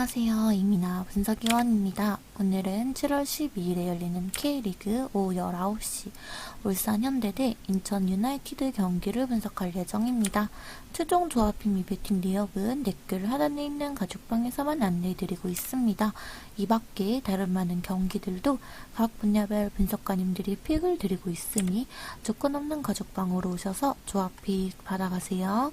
안녕하세요. 이민아 분석위원입니다. 오늘은 7월 12일에 열리는 K리그 오후 19시 울산 현대 대 인천 유나이티드 경기를 분석할 예정입니다. 최종 조합핑 및 배팅 리업은 댓글 하단에 있는 가족방에서만 안내해드리고 있습니다. 이 밖에 다른 많은 경기들도 각 분야별 분석가님들이 픽을 드리고 있으니 조건 없는 가족방으로 오셔서 조합 픽 받아가세요.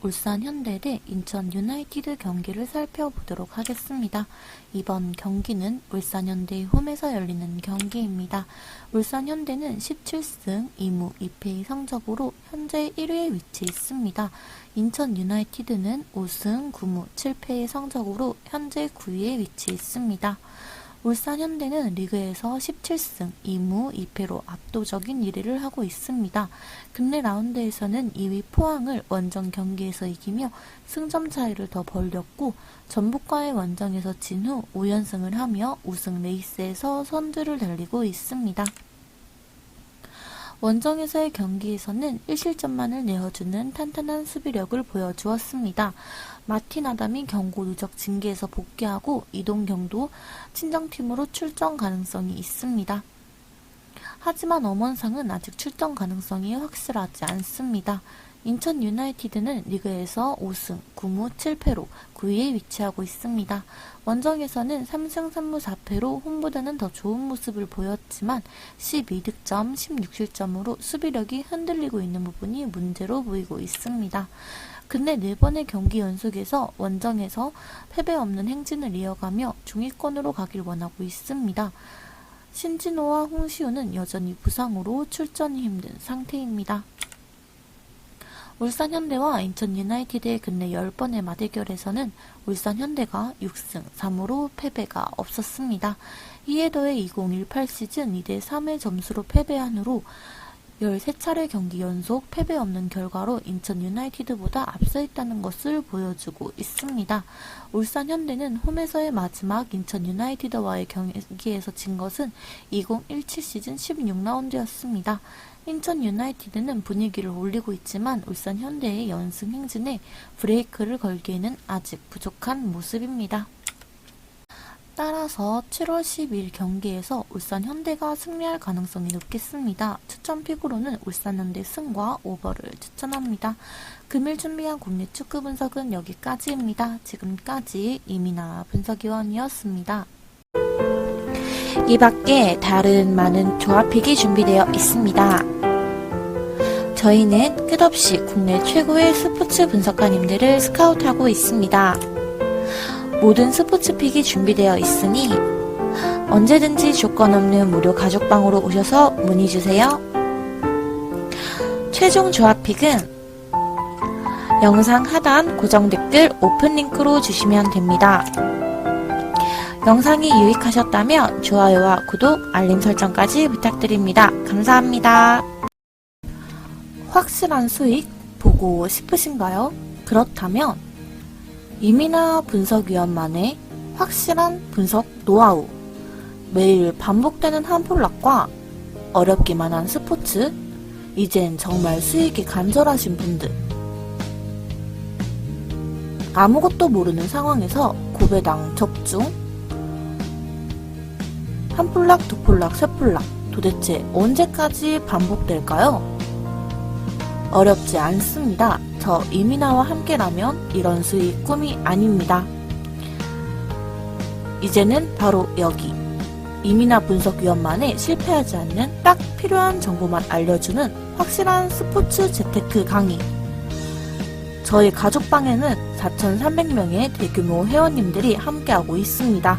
울산 현대 대 인천 유나이티드 경기를 살펴보도록 하겠습니다. 이번 경기는 울산 현대의 홈에서 열리는 경기입니다. 울산 현대는 17승 2무 2패의 성적으로 현재 1위에 위치해 있습니다. 인천 유나이티드는 5승 9무 7패의 성적으로 현재 9위에 위치해 있습니다. 울산 현대는 리그에서 17승 2무 2패로 압도적인 1위를 하고 있습니다. 근래 라운드에서는 2위 포항을 원정 경기에서 이기며 승점 차이를 더 벌렸고 전북과의 원정에서 진 후 5연승을 하며 우승 레이스에서 선두를 달리고 있습니다. 원정에서의 경기에서는 1실점만을 내어주는 탄탄한 수비력을 보여주었습니다. 마틴 아담이 경고 누적 징계에서 복귀하고 이동경도 친정팀으로 출전 가능성이 있습니다. 하지만 엄원상은 아직 출전 가능성이 확실하지 않습니다. 인천 유나이티드는 리그에서 5승 9무 7패로 9위에 위치하고 있습니다. 원정에서는 3승 3무 4패로 홈보다는 더 좋은 모습을 보였지만 12득점 16실점으로 수비력이 흔들리고 있는 부분이 문제로 보이고 있습니다. 근래 네 번의 경기 연속에서 원정에서 패배 없는 행진을 이어가며 중위권으로 가길 원하고 있습니다. 신진호와 홍시우는 여전히 부상으로 출전이 힘든 상태입니다. 울산 현대와 인천 유나이티드의 근래 10번의 맞대결에서는 울산 현대가 6승 3무로 패배가 없었습니다. 이에 더해 2018 시즌 2대 3의 점수로 패배한 후로 13차례 경기 연속 패배 없는 결과로 인천 유나이티드보다 앞서 있다는 것을 보여주고 있습니다. 울산 현대는 홈에서의 마지막 인천 유나이티드와의 경기에서 진 것은 2017 시즌 16라운드였습니다. 인천 유나이티드는 분위기를 올리고 있지만 울산 현대의 연승 행진에 브레이크를 걸기에는 아직 부족한 모습입니다. 따라서 7월 10일 경기에서 울산 현대가 승리할 가능성이 높겠습니다. 추천 픽으로는 울산 현대 승과 오버를 추천합니다. 금일 준비한 국내 축구 분석은 여기까지입니다. 지금까지 이민아 분석위원이었습니다. 이 밖에 다른 많은 조합픽이 준비되어 있습니다. 저희는 끝없이 국내 최고의 스포츠 분석가님들을 스카우트하고 있습니다. 모든 스포츠 픽이 준비되어 있으니 언제든지 조건 없는 무료 가족방으로 오셔서 문의 주세요. 최종 조합픽은 영상 하단 고정 댓글 오픈 링크로 주시면 됩니다. 영상이 유익하셨다면 좋아요와 구독, 알림 설정까지 부탁드립니다. 감사합니다. 확실한 수익 보고 싶으신가요? 그렇다면 이민아 분석위원만의 확실한 분석 노하우. 매일 반복되는 한 폴락과 어렵기만 한 스포츠. 이젠 정말 수익이 간절하신 분들. 아무것도 모르는 상황에서 고배당 적중. 한 폴락, 두 폴락, 세 폴락 도대체 언제까지 반복될까요? 어렵지 않습니다. 저 이민아와 함께라면 이런 수익 꿈이 아닙니다. 이제는 바로 여기 이민아 분석위원만의 실패하지 않는 딱 필요한 정보만 알려주는 확실한 스포츠 재테크 강의 저희 가족방에는 4,300명의 대규모 회원님들이 함께하고 있습니다.